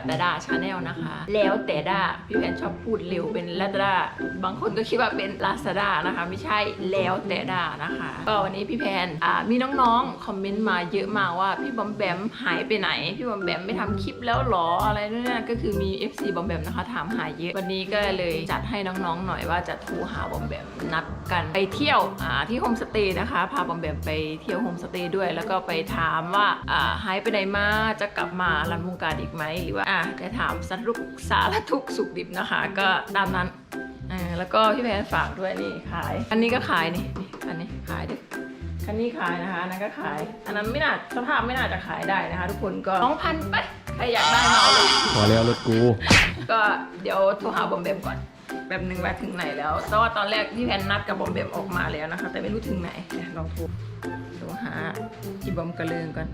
แบบดาดาชาแนลนะคะ แล้วแต่ดาพี่แพนชอบพูดเร็วเป็นลาดาบางคนก็คิดว่าเป็นลาซาดานะคะ ไม่ใช่แล้วแต่ดานะคะ ก็วันนี้พี่แพนอ่ามีน้องๆคอมเมนต์มาเยอะมากว่าพี่บอมแบมหายไปไหน พี่บอมแบมไม่ทำคลิปแล้วหรออะไรนู่นนั่นก็คือมี FC บอมแบมนะคะถามหาเยอะวันนี้ก็เลยจัดให้น้องๆหน่อยว่าจะโทรหาบอมแบมนัดกันไปเที่ยวอ่าที่โฮมสเตย์นะคะพาบอมแบมไปเที่ยวโฮมสเตย์ด้วย แล้วก็ไปถามว่าอ่าหายไปไหนมาจะกลับมารันวงการอีกไหมหรือว่าอ่าจะถามสารุกสารทุกข์สุขดิบนะคะ ก็ตามนั้นอ่าแล้วก็พี่แพนฝากด้วยนี่ขาย อันนี้ก็ขายนี่นี่อันนี้ขายด้วยคันนี้ขายนะคะอันนั้นก็ขาย อันนั้นไม่น่าสภาพไม่น่าจะขายได้นะคะ ทุกคนก็สองพันไปใครอยากได้มาเอาเลย พอแล้วรถกู ก็เดี๋ยวโทรหาบอมเบมก่อนแบบหนึ่งว่าถึงไหนแล้วแต่ว่าตอนแรกพี่แพนนัดกับบอมเบมออกมาแล้วนะคะ แต่ไม่รู้ถึงไหนเดี๋ยวลองโทรโทรหาจีบอมกระเลิงก่อน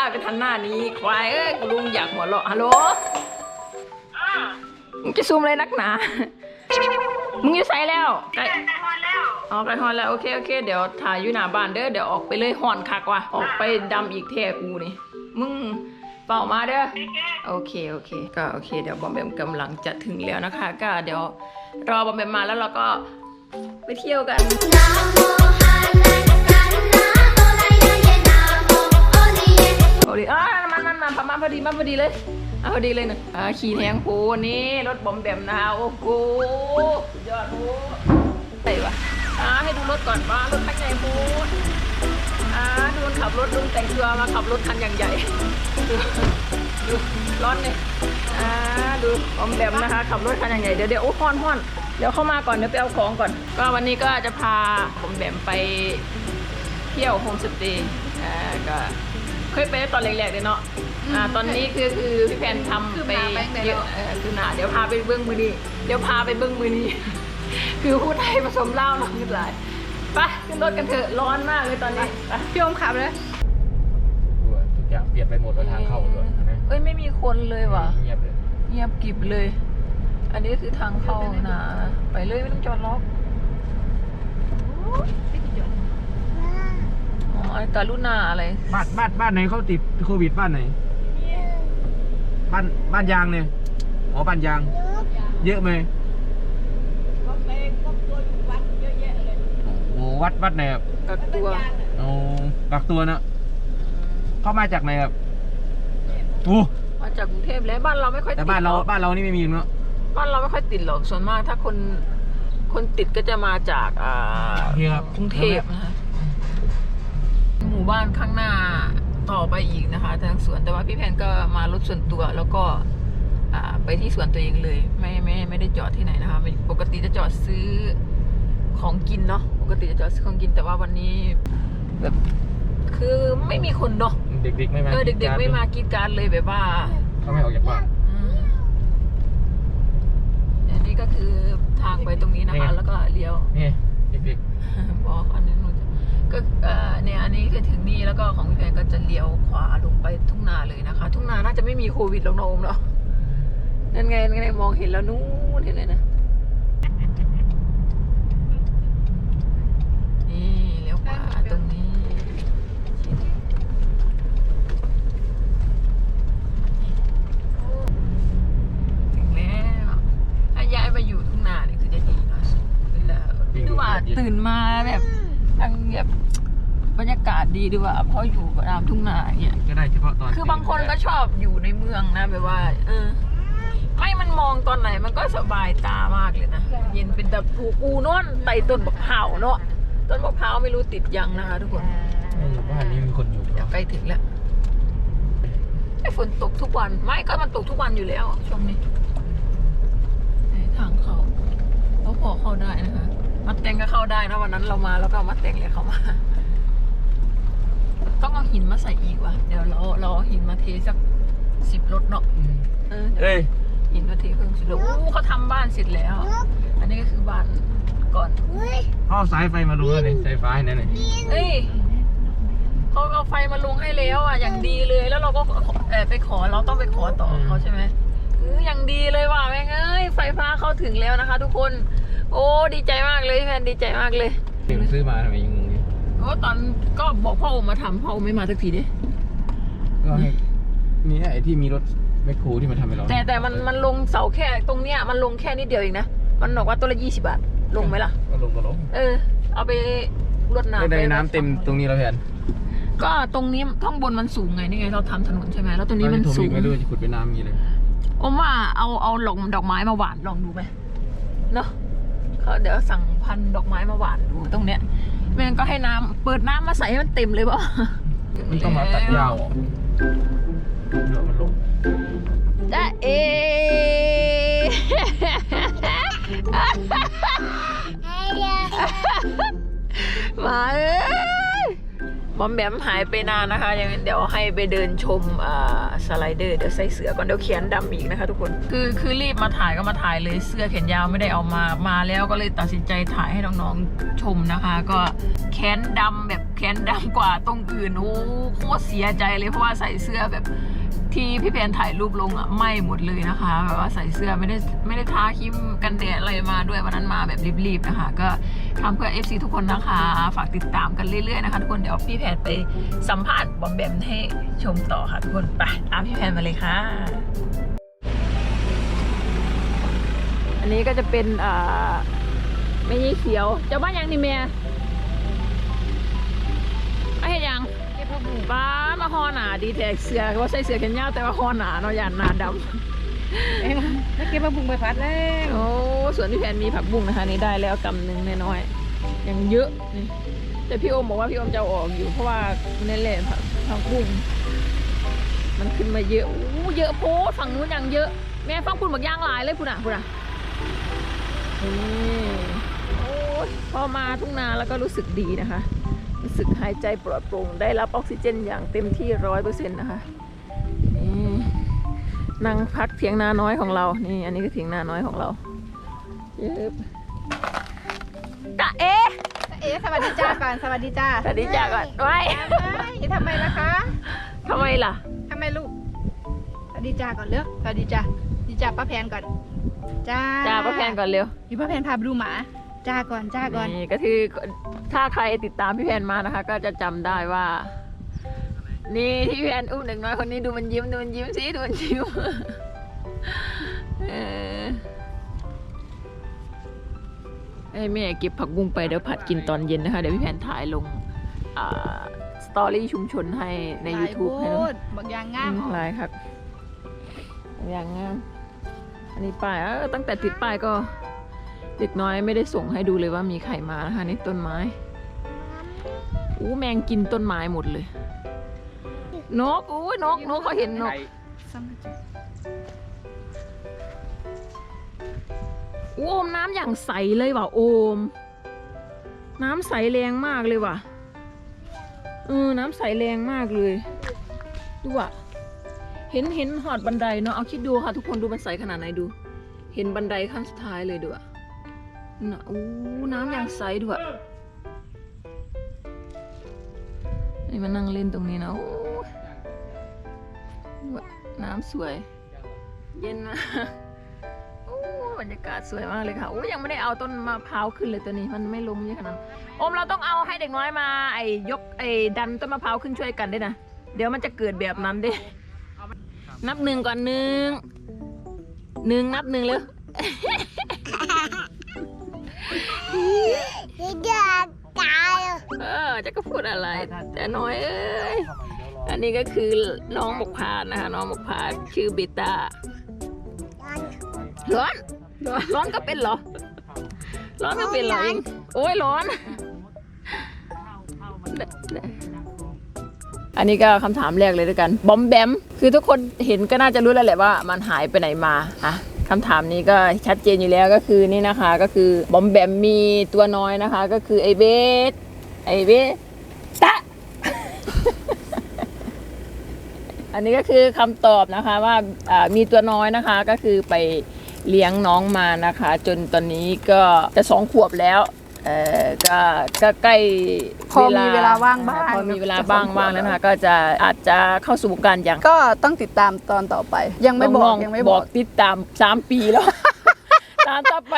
ากันทันหน้านี้ ควายเอ้ยกูลุงอยากหัวเราะฮัลโหลมึงจะซูมเลยนักหนา มึงอยู่ไสแล้วใกล้อ๋อไกลฮอนแล้วโอเคโอเคเดี๋ยวถ่ายอยู่หน้าบ้านเด้อเดี๋ยวออกไปเลยฮอนคักว่ะออกไปดำอีกแท่กูนี่ มึงเป่ามาเด้อโอเคโอเค ก็โอเคเดี๋ยวบอมแบมกำลังจะถึงแล้วนะคะ ก็เดี๋ยวรอบอมแบมมาแล้วเราก็ไปเที่ยวกัน โอ้ดิอ่ามันมันมันประมาณพอดีมาพอดีเลยเอะพอดีเลยนะอ่าขี่แทงโพนี่รถบอมแบมนะคะโอ้โหสุดยอดโอ้ไหนวะอ่าให้ดูรถก่อนว่ารถคันใหญ่โพอ่าดูคนขับรถลุงแต่งตัวมาขับรถคันอย่างใหญ่ดูดูร้อนเลยอ่าดูบอมแบมนะคะขับรถคันอย่างใหญ่เดี๋ยวเดี๋ยวโอ้ฮ้อนฮ้อนเดี๋ยวเข้ามาก่อนเดี๋ยวไปเอาของก่อน ก็วันนี้ก็จะพาบอมแบมไปเที่ยวโฮมสเตย์อ่าก็ เคยไปตอนแรกๆเลยเนาะอ่าตอนนี้คือคือพี่แพนทำไปเยอะเออคือหนาเดี๋ยวพาไปเบื้องมือนี้เดี๋ยวพาไปเบื้องมือนี้ คือพูดไทยผสมเล่าวเนาะคือหลายไปขึ้นรถกันเถอะร้อนมากเลยตอนนี้ไปพี่อมขับเลยด้วยทุกอย่างเปลี่ยนไปหมดเลยทางเข้าด้วยเห็นไหมเอ้ยไม่มีคนเลยว่ะเงียบเลยเงียบกริบเลย อันนี้คือทางเข้านะ ไปเลยไม่ต้องจอดล็อก อ๋อไอ้การุณาอะไร บ้านบ้านบ้านไหนเขาติดโควิดบ้านไหน บ้านบ้านยางเนี่ยอ๋อบ้านยาง เยอะไหมโอ้วัดวัดไหนครับกักตัวโอ้กักตัวเนอะเข้ามาจากไหนครับโอ้มาจากกรุงเทพแล้วบ้านเราไม่ค่อยแต่ติดบ้านเราหรอกบ้านเรานี่ไม่มีเนอะบ้านเราไม่ค่อยติดหรอกส่วนมาก ถ้าคนคนติดก็จะมาจากอ่าครับกรุงเทพนะคะห มู่บ้านข้างหน้าต่อไปอีกนะคะทางสวนแต่ว่าพี่แพนก็มารถส่วนตัวแล้วก็อ่าไปที่สวนตัวเองเลย ไม่ไม่ไม่ได้จอดที่ไหนนะคะไม่ปกติจะจอดซื้อของกินเนาะปกติจะจอดซื้อของกินแต่ว่าวันนี้แบบคือไม่มีคนเนาะเด็กๆไม่มาเออเด็กๆไม่มากรีดกรารเลยแบบว่าเขาไม่ออกจากบ้านอืมอันนี้ก็คือทางไปตรงนี้นะคะ แล้วก็เลี้ยวนี่เด็กบอกอันนี้หนูจะก็เอ่อเนี่ยอันนี้คือ ถึงนี่แล้วก็ของพี่แพนก็จะเลี้ยวขวาลงไปทุ่งนาเลยนะคะ ทุ่งนาน่าจะไม่มีโควิดหรอกนะโอมเนาะนั่นไงนั่นไงมองเห็นแล้วนู้นเห็นเลยนะนี่เลี้ยวขวาตรงนี้ถึงแล้วถ้าย้ายไปอยู่ทุ่งนาเนี่ยคือจะดีเนาะเวลาคือว่าตื่นมาแบบทางแบบ บรรยากาศดีดีว่าเพราะอยู่ตามทุ่งนาอย่างเงี้ยๆก็ได้เฉพาะตอนคือบางคนก็ชอบอยู่ในเมืองนะแบบว่า เออ ไม่มันมองตอนไหนมันก็สบายตามากเลยนะเย็นเป็นแต่ผูกูโน่นไต่ต้นมะพร้าวเนาะต้นมะพร้าวไม่รู้ติดยังนะคะทุกคนในหมู่บ้านนี้มีคนอยู่เดี๋ยวใกล้ถึงแล้วไอ้ฝนตกทุกวัน ไม่ก็มันตกทุกวันอยู่แล้วช่วงนี้ไหนทางเข้าเราพอเข้าได้นะคะมัดแตงก็เข้าได้นะวันนั้นเรามาแล้วก็เอามัดแตงเลยเข้ามา ต้องเอาหินมาใส่อีกว่ะ เดี๋ยวเราเราเอาหินมาเทสักสิบรถเนาะเออเดี๋ยวเอ้ยหินมาเทเพิ่มสิบรถอู้เขาทำบ้านเสร็จแล้ว อันนี้ก็คือบ้านก่อน เขาเอาสายไฟมาลงแล้วนี่สายฟ้าให้นั่นนี่เอ้ยเขาเอาไฟมาลงให้แล้วอะอย่างดีเลยแล้วเราก็เออไปขอเราต้องไปขอต่อเขาใช่ไหมเอออย่างดีเลยว่ะแม่งเอ้ยไฟฟ้าเข้าถึงแล้วนะคะ ทุกคน โอ้ดีใจมากเลยพี่แพนดีใจมากเลยถึงซื้อมาทำไมยัง งงอยู่โอ้ตอนก็บอกพ่อโอมมาทำพ่อโอมไม่มาสักทีดิก็ให้นี่ไอ้ที่มีรถแมคโครที่มาทำให้เราแต่แต่มันมันลงเสาแค่ตรงเนี้ยมันลงแค่นิดเดียวเองนะ มันบอกว่าตัวละยี่สิบาท ลงไหมล่ะ ก็ลงก็ลงเออ เอาไปรดน้ำไม่ได้ปน้ำเต็มตรงนี้แล้วแพนก็ตรงนี้ข้างบนมันสูงไงนี่ไงเราทำถนนใช่ไหมแล้วตรงนี้มันโทรสูอีงกไม่รู้จะขุดเป็นน้ำอย่างนี้เลยอมว่าเอาเอาหลงดอกไม้มาหวานลองดูไหมเนาะเขาเดี๋ยวสั่งพันธุ์ดอกไม้มาหวานดูตรงเนี้ย แม่งก็ให้น้ำเปิดน้ำมาใส่ให้มันเต็มเลยเปล่ามันต้องมาตัดยาวออกเดี๋ยวมันลงจ้าเอ มาเอ้ย บอมแบมหายไปนานนะคะยังเดี๋ยวให้ไปเดินชมอ่าสไลเดอร์เดี๋ยวใส่เสื้อก่อนเดี๋ยวเขียนดำอีกนะคะ ทุกคนคือคือรีบมาถ่ายก็มาถ่ายเลยเสื้อแขนยาวไม่ได้เอามามาแล้วก็เลยตัดสินใจถ่ายให้น้องๆชมนะคะ ก็แขนดำแบบแขนดำกว่าตรงอื่นโอ้โคตรเสียใจเลยเพราะว่าใส่เสื้อแบบที่พี่แพนถ่ายรูปลงอะไหม้หมดเลยนะคะแบบว่าใส่เสื้อไม่ได้ไม่ได้ทาครีมกันแดดอะไรมาด้วยวันนั้นมาแบบรีบๆนะคะ ก็ ทำเพื่อ FC ทุกคนนะคะ ฝากติดตามกันเรื่อยๆนะคะทุกคนเดี๋ยวพี่แพนไปสัมภาษณ์บอมแบมให้ชมต่อค่ะทุกคนไปตามพี่แพนมาเลยค่ะ อันนี้ก็จะเป็นอ่าไม่ยี่เขียวเจ้าบ้านยังนี่เมียไอ้เห็นยังป้ามาฮอหนาดีแท็กเสือว่าใส่เสือแขนยาวแต่ว่าฮอหนาเนาะยานหนาดำ แล้วเก็บมาบุ้งไปพัดแล้วโอ้สวนพี่แพนมีผักบุ้งนะคะนี่ได้แล้วกำหนึ่งน้อยๆยังเยอะนี่แต่พี่โอมบอกว่าพี่โอมจะออกอยู่เพราะว่านี่แหละผักผักบุ้งมันขึ้นมาเยอะอู้เยอะโพดฝั่งนู้นยังเยอะ แม่ฟังคุณบอกย่างหลายเลยคุณอะคุณอะนี่โอ้พอมาทุ่งนาแล้วก็รู้สึกดีนะคะ รู้สึกหายใจปลอดโปร่งได้รับออกซิเจนอย่างเต็มที่ร้อยเปอร์เซ็นต์นะคะ นั่งพักเถียงนาน้อยของเรา นี่ อันนี้ก็เถียงนาน้อยของเราเย็บกะเอ๊ะเอ๊ะสวัสดีจ้าก่อนสวัสดีจ้าสวัสดีจ้าก่อนไว้ไม่ทำไมล่ะคะทำไมล่ะทำไมลูกสวัสดีจ้าก่อนเลือกสวัสดีจ้าดีจ้าป้าแพนก่อนจ้าจ้าป้าแพนก่อนเร็วดีป้าแพนพาไปดูหมาจ้าก่อนจ้าก่อนนี่ก็คือถ้าใครติดตามพี่แพนมานะคะ ก็จะจำได้ว่า นี่ที่พี่แพนอุ้มเด็กน้อยคนนี้ดูมันยิ้มดูมันยิ้มสิดูมันยิ้มเออไอ้แม่เก็บผักบุ้งไปเดี๋ยวผัดกินตอนเย็นนะคะ เดี๋ยวพี่แพนถ่ายลงสตอรี่ชุมชนให้ใน YouTube ให้หลายดูโพดบักยางงามอืมหลายครับอย่างงามอันนี้ป้ายเออตั้งแต่ติดป้ายก็เด็กน้อยไม่ได้ส่งให้ดูเลยว่ามีใครมานะคะนี่ต้นไม้อู้แมงกินต้นไม้หมดเลย นกอู้นกนกเขาเห็นนกอู้โอมน้ำอย่างใสเลยว่ะโอม น้ำใสแรงมากเลยว่ะเออน้ำใสแรงมากเลยดูอะเห็นเห็นหอดบันไดเนาะเอาคิดดูค่ะ ทุกคนดูมันใสขนาดไหนดู เห็นบันไดขั้นสุดท้ายเลยดูอะน่ะอู้น้ำอย่างใสดูอะนี่มานั่งเล่นตรงนี้นะโอ้ น้ำสวย เย็นมากโอ้บรรยากาศสวยมากเลยค่ะโอ้ยังไม่ได้เอาต้นมะพร้าวขึ้นเลยตัวนี้มันไม่ล้มเยอะขนาดนั้นโอมเราต้องเอาให้เด็กน้อยมา ไอ้ยกไอ้ดันต้นมะพร้าวขึ้นช่วยกันด้วยนะเดี๋ยวมันจะเกิดแบบนั้นเด้นับหนึ่งก่อนหนึ่งหนึ่งนับหนึ่งเลยเออจะก็พูดอะไร แต่น้อยเอ้ย อันนี้ก็คือน้องหมกพานนะคะ น้องหมกพานชื่อเบตาร้อน ร้อนก็เป็นเหรอ ร้อนก็เป็นเหรอเองโอ้ยร้อน อันนี้ก็คำถามแรกเลยด้วยกันบอมแบม คือทุกคนเห็นก็น่าจะรู้แล้วแหละว่า มันหายไปไหนมาอะคำถามนี้ก็ชัดเจนอยู่แล้วก็คือนี่นะคะ ก็คือบอมแบมมีตัวน้อยนะคะ ก็คือไอเบสไอเบสตะ อันนี้ก็คือคำตอบนะคะว่าอ่ามีตัวน้อยนะคะก็คือไปเลี้ยงน้องมานะคะ จนตอนนี้ก็จะสองขวบแล้วเออก็ก็ใกล้พอมีเวลาว่างบ้างพอมีเวลาบ้างว่างแล้วนะคะก็จะอาจจะเข้าสู่วงการอย่างก็ต้องติดตามตอนต่อไป ยังไม่บอกน้ๆยังไม่บอกติดตามสามปีแล้ว ตามต่อไป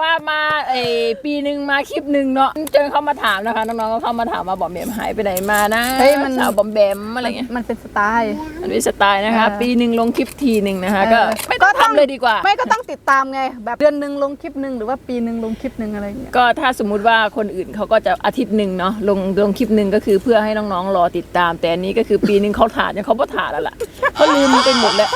ว่ามาเออปีหนึ่งมาคลิปหนึ่งเนาะจนเขามาถามนะคะ น้องๆก็เข้ามาถามว่าบอมแบมหายไปไหนมานะเฮ้ยมัน สาวบอมแบมอะไรเงี้ยมันเป็นสไตล์ มันเป็นสไตล์นะคะ เออ ปีหนึ่งลงคลิปทีหนึ่งนะคะเออก็ไม่ต้องก็ต้องทำเลยดีกว่า ไม่ก็ต้องติดตามไง แบบเดือนหนึ่งลงคลิปหนึ่งหรือว่าปีหนึ่งลงคลิปหนึ่งอะไรอย่างเงี้ย ก็ถ้าสมมุติว่าคนอื่นเขาก็จะอาทิตย์หนึ่งเนาะลงลงคลิปหนึ่งก็คือเพื่อให้น้องๆรอติดตาม แต่อันนี้ก็คือปีหนึ่งเขาถ่ายยังเขาก็ถ่ายแล้วล่ะเขาลืมไปหมดแล้ว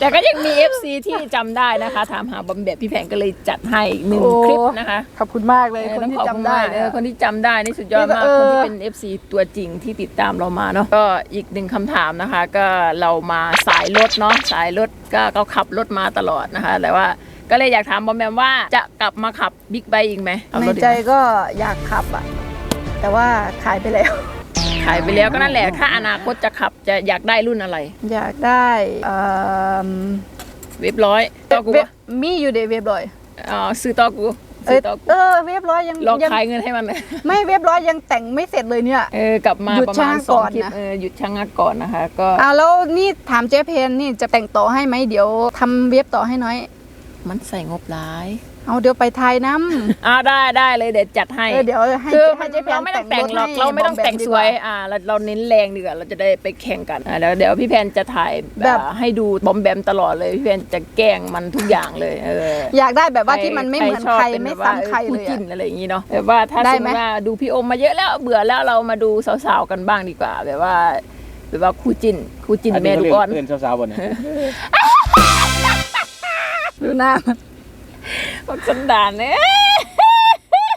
แต่ก็ยังมี FC ที่จำได้นะคะ ถามหาบอมแบมพี่แผงก็เลยจัดให้อีกหนึ่งโอ้ คลิปนะคะขอบคุณมากเลยเออคนที่ต้องขอบจำได้ณมากเนี่เอยอคนที่จำได้นี่สุดยอดมากเออ คนที่เป็น FC ตัวจริงที่ติดตามเรามาเนาะก็อีกหนึ่งคำถามนะคะ ก็เรามาสายรถเนาะสายรถก็ก็ขับรถมาตลอดนะคะ แต่ว่าก็เลยอยากถามบอมแบมว่าจะกลับมาขับบิ๊กไบค์อีกไหมเอาในรถอีกใจไหม ก็อยากขับอะ แต่ว่าขายไปแล้ว ขายไปแล้วก็นั่นแหละ ถ้าอนาคตจะขับจะอยากได้รุ่นอะไร อยากได้เอ่อเว็บร้อยต่อกูเว็บปะ มีอยู่ในเว็บร้อยอ๋อซื้อต่อกูเอซื้ออต่อกูเออเว็บร้อยยังลองยังขายเงินให้มัน ไม่เว็บร้อยยังแต่งไม่เสร็จเลยเนี่ย เออกลับมาหยุดประชะมาณงักสองก่อนคลิปนะ เออหยุดชะงักก่อนนะคะ ก็อ่าแล้วนี่ถามเจ๊เพนนี่จะแต่งต่อให้ไหมเดี๋ยวทำเว็บต่อให้น้อย มันใส่งบร้าย เอาเดี๋ยวไปไทยน้อ่าได้ได้เลยเดี๋ยวจัดให้ำเออเดี๋ยวให้คือให้เจ๊เพนเราไม่ต้องแต่งหรอกถให้เราไม่ต้องแต่งบมแบมดีสกาวยอ่าเราเราเน้นแรงดีกว่าเราจะได้ไปแข่งกันอ่าเดี๋ยวเดี๋ยวพี่แพนจะถ่ายแบบอ่าให้ดูบอมแบมตลอดเลยพี่แพนจะแกล้งมันทุกอย่างเลยเอออยากได้แบบว่าที่มันไม่เหมือนชอบใครเป็นไม่แบบว่าซ้ำใครคู่เลยจิ้อะนอะไรอย่างงี้เนาะแบบว่าถ้าได้สมไหมมติว่าดูพี่โอมมาเยอะแล้วเบื่อแล้วเรามาดูสาวๆกันบ้างดีกว่า แบบว่าแบบว่าคู่จิ้นคู่จิ้นแม่ลูกอ่อนเพื่อนสาวๆบนเนี่ยดูหน้ามัน พวกสันดานเนี่ย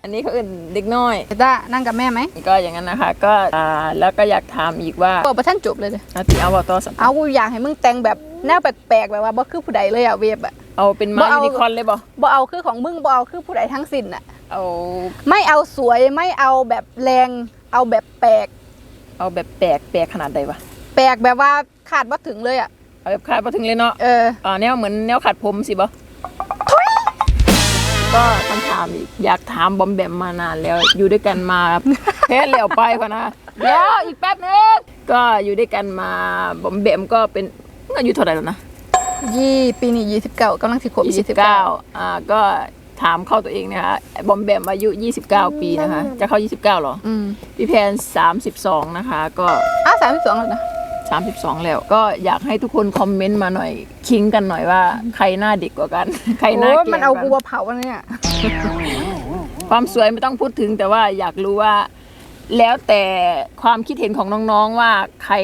อันนี้เขาอื่นเด็กน้อยด้านั่งกับแม่ไหมก็อย่างนั้นนะคะ ก็อ่าแล้วก็อยากถามอีกว่าบอกประท่านจบเลยเลยอาทิเอาว่าต่อสัมภาษณ์เอากูอยากให้มึงแต่งแบบแนวแปลกๆแบบว่าบ่คือผู้ใดเลยอะเว็บอะเอาเป็นไม้บ่เอายูนิคอร์นเลยบ่บ่เอาคือของมึงบ่เอาคือผู้ใดทั้งสิ้นอะเอาไม่เอาสวยไม่เอาแบบแรงเอาแบบแปลก เอาแบบแปลกแปลกขนาดใดวะแปลกแบบว่าคาดว่าถึงเลยอะเอาแบบคาดมาถึงเลยเนาะเอออ่าแนวเหมือนแนวขัดผมสิบ่ ก็คำถามอีกอยากถามบอมแบมมานานแล้ว อยู่ด้วยกันมาแพ้แล้วไปพอนะเดี๋ยวอีกแป๊บนึงก็อยู่ด้วยกันมาบอมแบมก็เป็นอายุเท่าไหร่แล้วนะยี่ปีนี้ยี่สิบเก้ากำลังสิบขวบยี่สิบเก้า29อ่าก็ถามเข้าตัวเองนะคะบอมแบมอายุ 29 ปีนะคะ จะเข้า 29เหรออืมพี่แพน 32 นะคะ ก็อ้าวสามสิบสองแล้วนะ 32 แล้ว ก็อยากให้ทุกคนคอมเมนต์มาหน่อยคิงกันหน่อยว่าใครหน้าเด็กกว่ากัน ใครหน้าโอ้ยแก่มันเอากกูว่ากันมาเผาอันเนี่ย ความสวยไม่ต้องพูดถึงแต่ว่าอยากรู้ว่า แล้วแต่ความคิดเห็นของน้องๆว่าใคร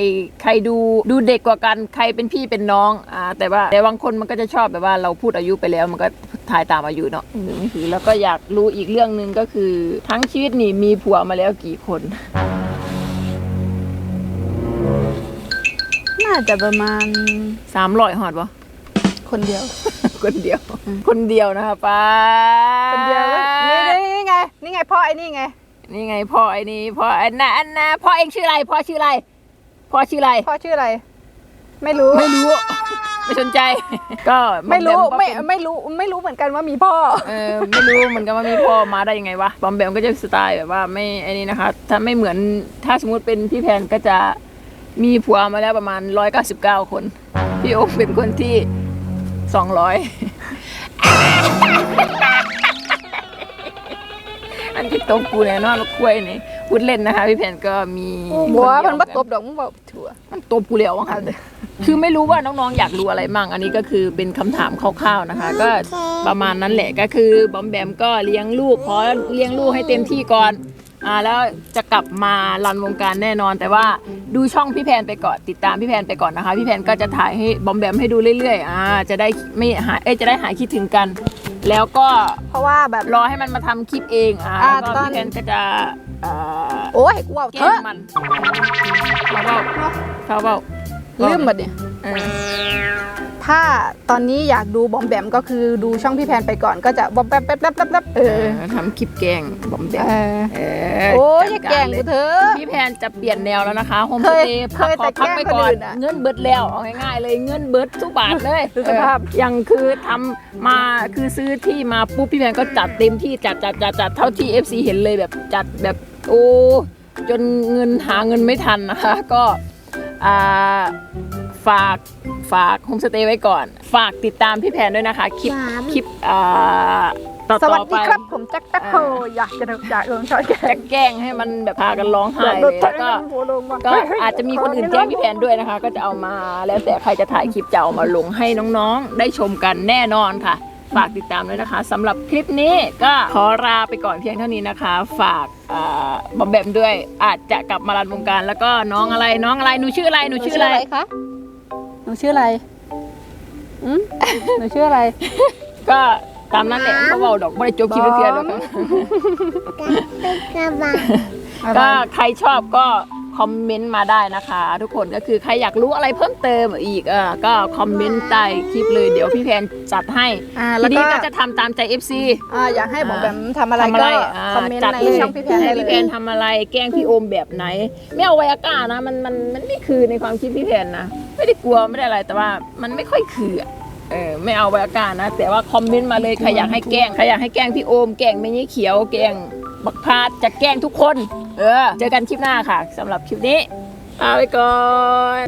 ใครดูดูเด็กกว่ากันใครเป็นพี่เป็นน้องอ่าแต่ว่าแต่บางคนมันก็จะชอบแบบว่าเราพูดอายุไปแล้วมันก็ถ่ายตามอายุเนาะหนึ่งนี่คือแล้วก็อยากรู้อีกเรื่องหนึ่งก็คือ ทั้งชีวิตนี่มีผัวมาแล้วกี่คน น่าจะประมาณสามร้อยหอดปะคนเดียว คนเดียว คนเดียวนะคะป้าคนเดียวก็นี่นี่นี่ไง นี่ไงพ่อไอ้นี่ไง นี่ไงพ่อไอ้นี่พ่อไอ้น่ะอันน่ะพ่อเองชื่ออะไรพ่อชื่ออะไรพ่อชื่ออะไรพ่อชื่ออะไร ไม่รู้ ไม่รู้ ไม่สนใจ ก็ไม่รู้บอแบไม่ก็เป็นไม่รู้ไม่รู้เหมือนกันว่ามีพ่อ เออไม่รู้เหมือนกันว่ามีพ่อมาได้ยังไงวะบอมแบมก็จะสไตล์แบบว่าไม่ไอ้นี่นะคะ ถ้าไม่เหมือนถ้าสมมติเป็นพี่แพนก็จะ มีผัวมาแล้วประมาณร้อยเก้าสิบเก้าคน พี่โอ๊คเป็นคนที่สองร้อยอันที่ตบกูเนี่ยนอนกล้วยนี่พูดเล่นนะคะ พี่แพนก็มีบัวคเดียมันเหบ่อกัตบดอกมึงบอกถั่วมันตบกูแล้วอะค่ะคือไม่รู้ว่าน้องๆอยากรู้อะไรมั่ง อันนี้ก็คือเป็นคำถามคร่าวๆนะคะ ก็ประมาณนั้นแหละก็คือบอมแบมก็เลี้ยงลูกขอเลี้ยงลูกให้เต็มที่ก่อน อ่าแล้วจะกลับมารันวงการแน่นอน แต่ว่าดูช่องพี่แพนไปก่อนติดตามพี่แพนไปก่อนนะคะ พี่แพนก็จะถ่ายให้บอมแบมให้ดูเรื่อยๆอ่าจะได้ไม่หายเอ้ยจะได้หายคิดถึงกัน แล้วก็เพราะว่าแบบ รอให้มันมาทำคลิปเองอ่าอ่าแล้วตก็อน พี่แพนก็จะอ่าโอ้ยกูเอาแกเถล้งอะมันเขาเบาเขาเบาลืมบัดเนี่ยเออ ถ้าตอนนี้อยากดูบอมแบมก็คือดูช่องพี่แพนไปก่อนก็จะบอมแบมแป๊บแป๊บแป๊บแป๊บเอเอออทำคลิปแกล้งบอมแบมเออเออโอ้ยอย่าจัดแกล้งเลกูยเถอะพี่แพนจะเปลี่ยนแนวแล้วนะคะโฮมเคสยเตย์เคพักยขอแต่พักแกล้งไปคนก่อนอื่นอะเงินเบิดแล้วเอาง่ายๆเลยเงินเบิดทุกบาทเลยดูสภาพเออยังคือทำมาคือซื้อที่มาปุ๊บพี่แพนก็จัดเต็มที่จัดจัดจัดจัดเท่าที่ FC เห็นเลยแบบจัดแบบโอ้จนเงินหาเงินไม่ทันนะคะ ก็อ่า ฝากฝากโฮมสเตย์ไว้ก่อน ฝากติดตามพี่แพนด้วยนะคะ คลิปคลิปอ่าต่อสวัสต่อดีไปครับผมแจ็คแป๊บโฮอยากจะอยากลงชอยแกจะแกล้งให้มันแบบพากันร้องไห้อยากเลโดนยแทแล้วงก็หัวลงว่ก็อาจจะมีคนอื่นแกล้งพี่แพนด้วยนะคะ ก็จะเอามาแล้วแต่ใครจะถ่ายคลิปจะเอามาลงให้น้องๆ ได้ชมกันแน่นอนค่ะ ฝากติดตามด้วยนะคะสำหรับคลิปนี้ก็ขอลาไปก่อนเพียงเท่านี้นะคะ ฝากอ่าบอมแบมด้วยอาจจะกลับมารันวงการ แล้วก็น้องอะไรน้องอะไรหนูชื่ออะไรหนูชื่ออะไรคะ หนูชื่ออะไรอืมหนูชื่ออะไร ก็ตามนั้นแหละเขาบอกดอกไม่ได้จบคลิปเพื่อนหรอกค่ะก็ใครชอบก็คอมเมนต์มาได้นะคะ ทุกคนก็คือใครอยากรู้อะไรเพิ่มเติมอีกเออก็คอมเมนต์ใต้คลิปเลยเดี๋ยวพี่แพนจัดให้อ่าทีแล้วนี้ก็ก็จะทำตามใจ FC อ่าอยากให้บอกแบบทำอะไรทำอะก็ไรอ่าคอมเมนต์จัดในเลยช่องพี่แพนให้ได้พี่เลแพยนทำอะไรแกล้งพี่โอมแบบไหน ไม่เอาไวอาก้านะมันมันมันไม่คือในความคิดพี่แพนนะ ไม่ได้กลัวไม่ได้อะไรแต่ว่ามันไม่ค่อยคืออะเออไม่เอาไว้อาการนะ แต่ว่าคอมเมนต์มาเลยใครอยากให้แกล้งใครอยากให้แกล้งพี่โอมแกล้งไม่ยี่เขียวแกล้งบักพาดจะแกล้งทุกคน เออ เจอกันคลิปหน้าค่ะสำหรับคลิปนี้ลาไปก่อน